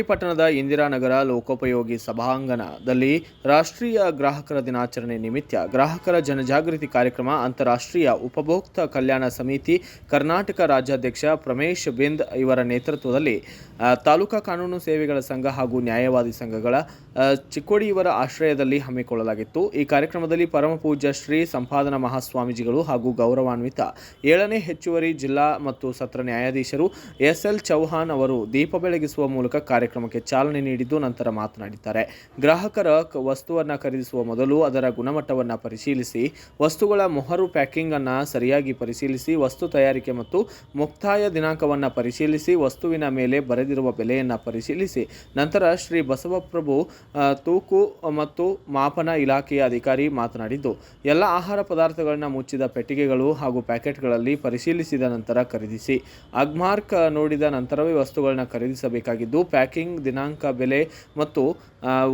ಪಟ್ಟಣದ ಇಂದಿರಾನಗರ ಲೋಕೋಪಯೋಗಿ ಸಭಾಂಗಣದಲ್ಲಿ ರಾಷ್ಟ್ರೀಯ ಗ್ರಾಹಕರ ದಿನಾಚರಣೆ ನಿಮಿತ್ತ ಗ್ರಾಹಕರ ಜನಜಾಗೃತಿ ಕಾರ್ಯಕ್ರಮ ಅಂತಾರಾಷ್ಟ್ರೀಯ ಉಪಭೋಕ್ತ ಕಲ್ಯಾಣ ಸಮಿತಿ ಕರ್ನಾಟಕ ರಾಜ್ಯಾಧ್ಯಕ್ಷ ಪ್ರಮೇಶ್ ಬಿಂದ್ ಇವರ ನೇತೃತ್ವದಲ್ಲಿ ತಾಲೂಕಾ ಕಾನೂನು ಸೇವೆಗಳ ಸಂಘ ಹಾಗೂ ನ್ಯಾಯವಾದಿ ಸಂಘಗಳ ಚಿಕ್ಕೋಡಿ ಇವರ ಆಶ್ರಯದಲ್ಲಿ ಹಮ್ಮಿಕೊಳ್ಳಲಾಗಿತ್ತು. ಈ ಕಾರ್ಯಕ್ರಮದಲ್ಲಿ ಪರಮಪೂಜ್ಯ ಶ್ರೀ ಸಂಪಾದನಾ ಮಹಾಸ್ವಾಮೀಜಿಗಳು ಹಾಗೂ ಗೌರವಾನ್ವಿತ ಏಳನೇ ಹೆಚ್ಚುವರಿ ಜಿಲ್ಲಾ ಮತ್ತು ಸತ್ರ ನ್ಯಾಯಾಧೀಶರು ಎಸ್ ಎಲ್ ಚೌಹಾಣ್ ಅವರು ದೀಪ ಬೆಳಗಿಸುವ ಮೂಲಕ ಕಾರ್ಯಕ್ರಮಕ್ಕೆ ಚಾಲನೆ ನೀಡಿದ್ದು ನಂತರ ಮಾತನಾಡಿದ್ದಾರೆ. ಗ್ರಾಹಕರ ವಸ್ತುವನ್ನು ಖರೀದಿಸುವ ಮೊದಲು ಅದರ ಗುಣಮಟ್ಟವನ್ನು ಪರಿಶೀಲಿಸಿ, ವಸ್ತುಗಳ ಮೊಹರು ಪ್ಯಾಕಿಂಗ್ ಅನ್ನು ಸರಿಯಾಗಿ ಪರಿಶೀಲಿಸಿ, ವಸ್ತು ತಯಾರಿಕೆ ಮತ್ತು ಮುಕ್ತಾಯ ದಿನಾಂಕವನ್ನು ಪರಿಶೀಲಿಸಿ, ವಸ್ತುವಿನ ಮೇಲೆ ಬರೆದಿರುವ ಬೆಲೆಯನ್ನು ಪರಿಶೀಲಿಸಿ, ನಂತರ ಶ್ರೀ ಬಸವಪ್ರಭು ತೂಕು ಮತ್ತು ಮಾಪನ ಇಲಾಖೆಯ ಅಧಿಕಾರಿ ಮಾತನಾಡಿದ್ದು, ಎಲ್ಲ ಆಹಾರ ಪದಾರ್ಥಗಳನ್ನ ಮುಚ್ಚಿದ ಪೆಟ್ಟಿಗೆಗಳು ಹಾಗೂ ಪ್ಯಾಕೆಟ್ಗಳಲ್ಲಿ ಪರಿಶೀಲಿಸಿದ ನಂತರ ಖರೀದಿಸಿ, ಅಗ್ಮಾರ್ಕ್ ನೋಡಿದ ನಂತರವೇ ವಸ್ತುಗಳನ್ನ ಖರೀದಿಸಬೇಕಾಗಿದ್ದು ಪ್ಯಾಕಿಂಗ್ ದಿನಾಂಕ ಬೆಲೆ ಮತ್ತು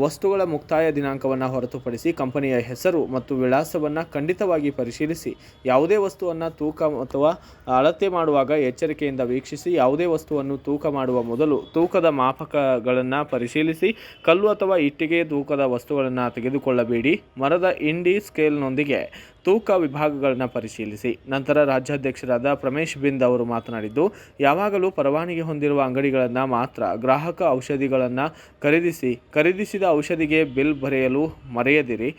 ವಸ್ತುಗಳ ಮುಕ್ತಾಯ ದಿನಾಂಕವನ್ನು ಹೊರತುಪಡಿಸಿ ಕಂಪನಿಯ ಹೆಸರು ಮತ್ತು ವಿಳಾಸವನ್ನು ಖಂಡಿತವಾಗಿ ಪರಿಶೀಲಿಸಿ. ಯಾವುದೇ ವಸ್ತುವನ್ನು ತೂಕ ಅಥವಾ ಅಳತೆ ಮಾಡುವಾಗ ಎಚ್ಚರಿಕೆಯಿಂದ ವೀಕ್ಷಿಸಿ, ಯಾವುದೇ ವಸ್ತುವನ್ನು ತೂಕ ಮಾಡುವ ಮೊದಲು ತೂಕದ ಮಾಪಕಗಳನ್ನು ಪರಿಶೀಲಿಸಿ, ಕಲ್ಲು ಅಥವಾ ಇಟ್ಟಿಗೆ ತೂಕದ ವಸ್ತುಗಳನ್ನು ತೆಗೆದುಕೊಳ್ಳಬೇಡಿ. ಮರದ ಇಂಡಿ ಸ್ಕೇಲ್ನೊಂದಿಗೆ ತೂಕ ವಿಭಾಗಗಳನ್ನು ಪರಿಶೀಲಿಸಿ. ನಂತರ ರಾಜ್ಯಾಧ್ಯಕ್ಷರಾದ ಪ್ರಮೇಶ್ ಬಿಂದ್ ಅವರು ಮಾತನಾಡಿದ್ದು, ಯಾವಾಗಲೂ ಪರವಾನಗಿ ಹೊಂದಿರುವ ಅಂಗಡಿಗಳನ್ನು ಮಾತ್ರ ಗ್ರಾಹಕ ಔಷಧಿಗಳನ್ನು ಖರೀದಿಸಿ, ಖರೀದಿಸಿದ ಔಷಧಿಗೆ ಬಿಲ್ ಬರೆಯಲು ಮರೆಯದಿರಿ.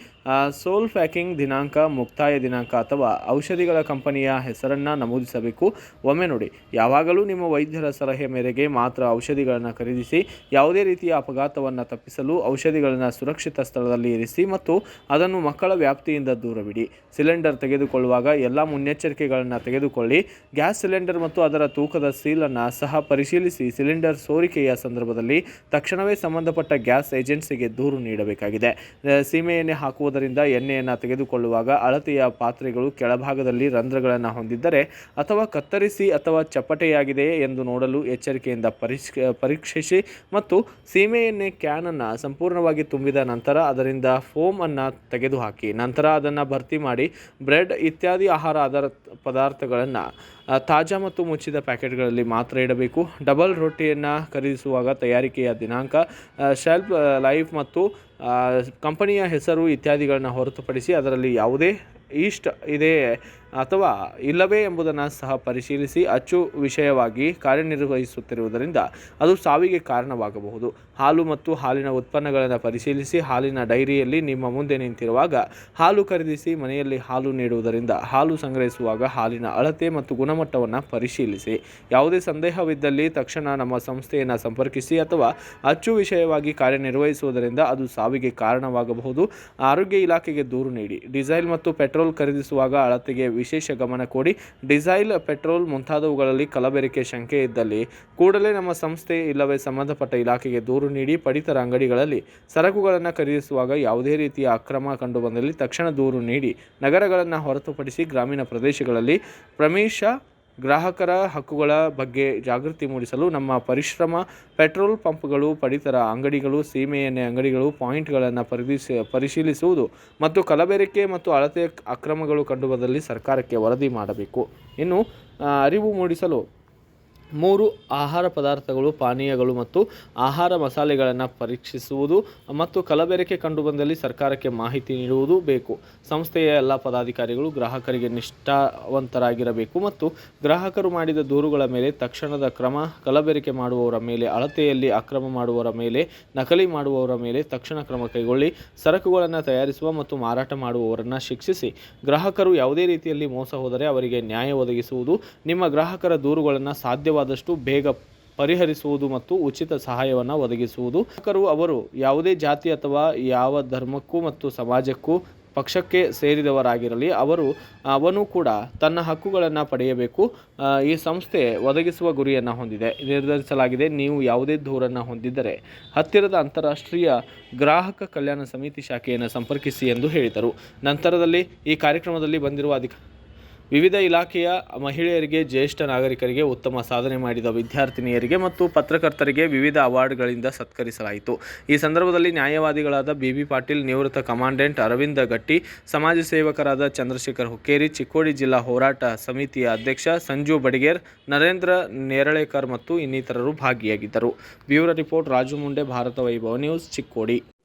ಸೋಲ್ ಪ್ಯಾಕಿಂಗ್ ದಿನಾಂಕ, ಮುಕ್ತಾಯ ದಿನಾಂಕ ಅಥವಾ ಔಷಧಿಗಳ ಕಂಪನಿಯ ಹೆಸರನ್ನು ನಮೂದಿಸಬೇಕು. ಒಮ್ಮೆ ನೋಡಿ, ಯಾವಾಗಲೂ ನಿಮ್ಮ ವೈದ್ಯರ ಸಲಹೆ ಮೇರೆಗೆ ಮಾತ್ರ ಔಷಧಿಗಳನ್ನು ಖರೀದಿಸಿ, ಯಾವುದೇ ರೀತಿಯ ಅಪಘಾತವನ್ನು ತಪ್ಪಿಸಲು ಔಷಧಿಗಳನ್ನು ಸುರಕ್ಷಿತ ಸ್ಥಳದಲ್ಲಿ ಇರಿಸಿ ಮತ್ತು ಅದನ್ನು ಮಕ್ಕಳ ವ್ಯಾಪ್ತಿಯಿಂದ ದೂರವಿಡಿ. ಸಿಲಿಂಡರ್ ತೆಗೆದುಕೊಳ್ಳುವಾಗ ಎಲ್ಲ ಮುನ್ನೆಚ್ಚರಿಕೆಗಳನ್ನು ತೆಗೆದುಕೊಳ್ಳಿ. ಗ್ಯಾಸ್ ಸಿಲಿಂಡರ್ ಮತ್ತು ಅದರ ತೂಕದ ಸೀಲನ್ನು ಸಹ ಪರಿಶೀಲಿಸಿ ಸಿಲಿಂಡರ್ ಸೋರಿಕೆಯ ಸಂದರ್ಭದಲ್ಲಿ ತಕ್ಷಣವೇ ಸಂಬಂಧಪಟ್ಟ ಗ್ಯಾಸ್ ಏಜೆನ್ಸಿಗೆ ದೂರು ನೀಡಬೇಕಾಗಿದೆ. ಸೀಮೆ ಎಣ್ಣೆ ಹಾಕುವುದರಿಂದ ಎಣ್ಣೆಯನ್ನು ತೆಗೆದುಕೊಳ್ಳುವಾಗ ಅಳತೆಯ ಪಾತ್ರೆಗಳು ಕೆಳಭಾಗದಲ್ಲಿ ರಂಧ್ರಗಳನ್ನು ಹೊಂದಿದ್ದರೆ ಅಥವಾ ಕತ್ತರಿಸಿ ಅಥವಾ ಚಪ್ಪಟೆಯಾಗಿದೆಯೇ ಎಂದು ನೋಡಲು ಎಚ್ಚರಿಕೆಯಿಂದ ಪರೀಕ್ಷಿಸಿ ಮತ್ತು ಸೀಮೆ ಎಣ್ಣೆ ಕ್ಯಾನನ್ನು ಸಂಪೂರ್ಣವಾಗಿ ತುಂಬಿದ ನಂತರ ಅದರಿಂದ ಫೋಮ್ ಅನ್ನು ತೆಗೆದುಹಾಕಿ, ನಂತರ ಅದನ್ನು ಭರ್ತಿ ಮಾಡಿ ಬ್ರೆಡ್ ಇತ್ಯಾದಿ ಆಹಾರ ಆಧಾರ ಪದಾರ್ಥಗಳನ್ನು ತಾಜಾ ಮತ್ತು ಮುಚ್ಚಿದ ಪ್ಯಾಕೆಟ್ಗಳಲ್ಲಿ ಮಾತ್ರ ಇಡಬೇಕು. ಡಬಲ್ ರೊಟ್ಟಿಯನ್ನು ಖರೀದಿಸುವಾಗ ತಯಾರಿಕೆಯ ದಿನಾಂಕ ಶೆಲ್ಫ್ ಲೈಫ್ ಮತ್ತು ಕಂಪನಿಯ ಹೆಸರು ಇತ್ಯಾದಿಗಳನ್ನು ಹೊರತುಪಡಿಸಿ ಅದರಲ್ಲಿ ಯಾವುದೇ ಈಸ್ಟ್ ಇದೆ. ಅಥವಾ ಇಲ್ಲವೇ ಎಂಬುದನ್ನು ಸಹ ಪರಿಶೀಲಿಸಿ ಅಚ್ಚು ವಿಷಯವಾಗಿ ಕಾರ್ಯನಿರ್ವಹಿಸುತ್ತಿರುವುದರಿಂದ ಅದು ಸಾವಿಗೆ ಕಾರಣವಾಗಬಹುದು. ಹಾಲು ಮತ್ತು ಹಾಲಿನ ಉತ್ಪನ್ನಗಳನ್ನು ಪರಿಶೀಲಿಸಿ ಹಾಲಿನ ಡೈರಿಯಲ್ಲಿ ನಿಮ್ಮ ಮುಂದೆ ನಿಂತಿರುವಾಗ ಹಾಲು ಖರೀದಿಸಿ ಮನೆಯಲ್ಲಿ ಹಾಲು ನೀಡುವುದರಿಂದ ಹಾಲು ಸಂಗ್ರಹಿಸುವಾಗ ಹಾಲಿನ ಅಳತೆ ಮತ್ತು ಗುಣಮಟ್ಟವನ್ನು ಪರಿಶೀಲಿಸಿ. ಯಾವುದೇ ಸಂದೇಹವಿದ್ದಲ್ಲಿ ತಕ್ಷಣ ನಮ್ಮ ಸಂಸ್ಥೆಯನ್ನು ಸಂಪರ್ಕಿಸಿ ಅಥವಾ ಅಚ್ಚು ವಿಷಯವಾಗಿ ಕಾರ್ಯನಿರ್ವಹಿಸುವುದರಿಂದ ಅದು ಸಾವಿಗೆ ಕಾರಣವಾಗಬಹುದು. ಆರೋಗ್ಯ ಇಲಾಖೆಗೆ ದೂರು ನೀಡಿ. ಡೀಸೆಲ್ ಮತ್ತು ಪೆಟ್ರೋಲ್ ಖರೀದಿಸುವಾಗ ಅಳತೆಗೆ ವಿಶೇಷ ಗಮನ ಕೊಡಿ. ಡಿಸೈಲ್, ಪೆಟ್ರೋಲ್ ಮುಂತಾದವುಗಳಲ್ಲಿ ಕಲಬೆರಕೆ ಶಂಕೆ ಇದ್ದಲ್ಲಿ ಕೂಡಲೇ ನಮ್ಮ ಸಂಸ್ಥೆ ಇಲ್ಲವೇ ಸಂಬಂಧಪಟ್ಟ ಇಲಾಖೆಗೆ ದೂರು ನೀಡಿ ಪಡಿತರ ಅಂಗಡಿಗಳಲ್ಲಿ ಸರಕುಗಳನ್ನು ಖರೀದಿಸುವಾಗ ಯಾವುದೇ ರೀತಿಯ ಅಕ್ರಮ ಕಂಡುಬಂದಲ್ಲಿ ತಕ್ಷಣ ದೂರು ನೀಡಿ ನಗರಗಳನ್ನು ಹೊರತುಪಡಿಸಿ ಗ್ರಾಮೀಣ ಪ್ರದೇಶಗಳಲ್ಲಿ ಪ್ರವೇಶ ಗ್ರಾಹಕರ ಹಕ್ಕುಗಳ ಬಗ್ಗೆ ಜಾಗೃತಿ ಮೂಡಿಸಲು ನಮ್ಮ ಪರಿಶ್ರಮ, ಪೆಟ್ರೋಲ್ ಪಂಪ್ಗಳು, ಪಡಿತರ ಅಂಗಡಿಗಳು ಸೀಮೆ ಎಣ್ಣೆ ಅಂಗಡಿಗಳು, ಪಾಯಿಂಟ್ಗಳನ್ನು ಪರಿಶೀಲಿಸಿ ಪರಿಶೀಲಿಸುವುದು ಮತ್ತು ಕಲಬೆರಕೆ ಮತ್ತು ಅಳತೆ ಅಕ್ರಮಗಳು ಕಂಡುಬಂದಲ್ಲಿ ಸರ್ಕಾರಕ್ಕೆ ವರದಿ ಮಾಡಬೇಕು. ಇನ್ನು ಅರಿವು ಮೂಡಿಸಲು ಮೂರು ಆಹಾರ ಪದಾರ್ಥಗಳು, ಪಾನೀಯಗಳು ಮತ್ತು ಆಹಾರ ಮಸಾಲೆಗಳನ್ನು ಪರೀಕ್ಷಿಸುವುದು ಮತ್ತು ಕಲಬೆರಕೆ ಕಂಡುಬಂದಲ್ಲಿ ಸರ್ಕಾರಕ್ಕೆ ಮಾಹಿತಿ ನೀಡುವುದು ಬೇಕು. ಸಂಸ್ಥೆಯ ಎಲ್ಲ ಪದಾಧಿಕಾರಿಗಳು ಗ್ರಾಹಕರಿಗೆ ನಿಷ್ಠಾವಂತರಾಗಿರಬೇಕು ಮತ್ತು ಗ್ರಾಹಕರು ಮಾಡಿದ ದೂರುಗಳ ಮೇಲೆ ತಕ್ಷಣದ ಕ್ರಮ, ಕಲಬೆರಕೆ ಮಾಡುವವರ ಮೇಲೆ, ಅಳತೆಯಲ್ಲಿ ಅಕ್ರಮ ಮಾಡುವವರ ಮೇಲೆ, ನಕಲಿ ಮಾಡುವವರ ಮೇಲೆ ತಕ್ಷಣ ಕ್ರಮ ಕೈಗೊಳ್ಳಿ, ಸರಕುಗಳನ್ನು ತಯಾರಿಸುವ ಮತ್ತು ಮಾರಾಟ ಮಾಡುವವರನ್ನು ಶಿಕ್ಷಿಸಿ. ಗ್ರಾಹಕರು ಯಾವುದೇ ರೀತಿಯಲ್ಲಿ ಮೋಸ ಹೋದರೆ ಅವರಿಗೆ ನ್ಯಾಯ ಒದಗಿಸುವುದು, ನಿಮ್ಮ ಗ್ರಾಹಕರ ದೂರುಗಳನ್ನು ಸಾಧ್ಯವಾದಷ್ಟು ಬೇಗ ಪರಿಹರಿಸುವುದು ಮತ್ತು ಉಚಿತ ಸಹಾಯವನ್ನು ಒದಗಿಸುವುದು. ಗ್ರಾಹಕರು ಅವರು ಯಾವುದೇ ಜಾತಿ ಅಥವಾ ಯಾವ ಧರ್ಮಕ್ಕೂ ಮತ್ತು ಸಮಾಜಕ್ಕೂ ಪಕ್ಷಕ್ಕೆ ಸೇರಿದವರಾಗಿರಲಿ, ಅವರು, ಅವನು ಕೂಡ ತನ್ನ ಹಕ್ಕುಗಳನ್ನು ಪಡೆಯಬೇಕು. ಈ ಸಂಸ್ಥೆ ಒದಗಿಸುವ ಗುರಿಯನ್ನು ಹೊಂದಿದೆ. ನಿರ್ಧರಿಸಲಾಗಿದೆ. ನೀವು ಯಾವುದೇ ದೂರನ್ನು ಹೊಂದಿದ್ದರೆ ಹತ್ತಿರದ ಅಂತಾರಾಷ್ಟ್ರೀಯ ಗ್ರಾಹಕ ಕಲ್ಯಾಣ ಸಮಿತಿ ಶಾಖೆಯನ್ನು ಸಂಪರ್ಕಿಸಿ ಎಂದು ಹೇಳಿದರು. ನಂತರದಲ್ಲಿ ಈ ಕಾರ್ಯಕ್ರಮದಲ್ಲಿ ಬಂದಿರುವ ಅಧಿಕ ವಿವಿಧ ಇಲಾಖೆಯ ಮಹಿಳೆಯರಿಗೆ, ಜ್ಯೇಷ್ಠ ನಾಗರಿಕರಿಗೆ ಉತ್ತಮ ಸಾಧನೆ ಮಾಡಿದ ವಿದ್ಯಾರ್ಥಿನಿಯರಿಗೆ ಮತ್ತು ಪತ್ರಕರ್ತರಿಗೆ ವಿವಿಧ ಅವಾರ್ಡ್ಗಳಿಂದ ಸತ್ಕರಿಸಲಾಯಿತು. ಈ ಸಂದರ್ಭದಲ್ಲಿ ನ್ಯಾಯವಾದಿಗಳಾದ ಬಿಬಿ ಪಾಟೀಲ್, ನಿವೃತ್ತ ಕಮಾಂಡೆಂಟ್ ಅರವಿಂದ ಗಟ್ಟಿ, ಸಮಾಜ ಸೇವಕರಾದ ಚಂದ್ರಶೇಖರ್ ಹುಕ್ಕೇರಿ, ಚಿಕ್ಕೋಡಿ ಜಿಲ್ಲಾ ಹೋರಾಟ ಸಮಿತಿಯ ಅಧ್ಯಕ್ಷ ಸಂಜು ಬಡಿಗೇರ್, ನರೇಂದ್ರ ನೇರಳೇಕರ್ ಮತ್ತು ಇನ್ನಿತರರು ಭಾಗಿಯಾಗಿದ್ದರು. Bureau report, Raju Munde, Bharat Vaibhav news, Chikkodi.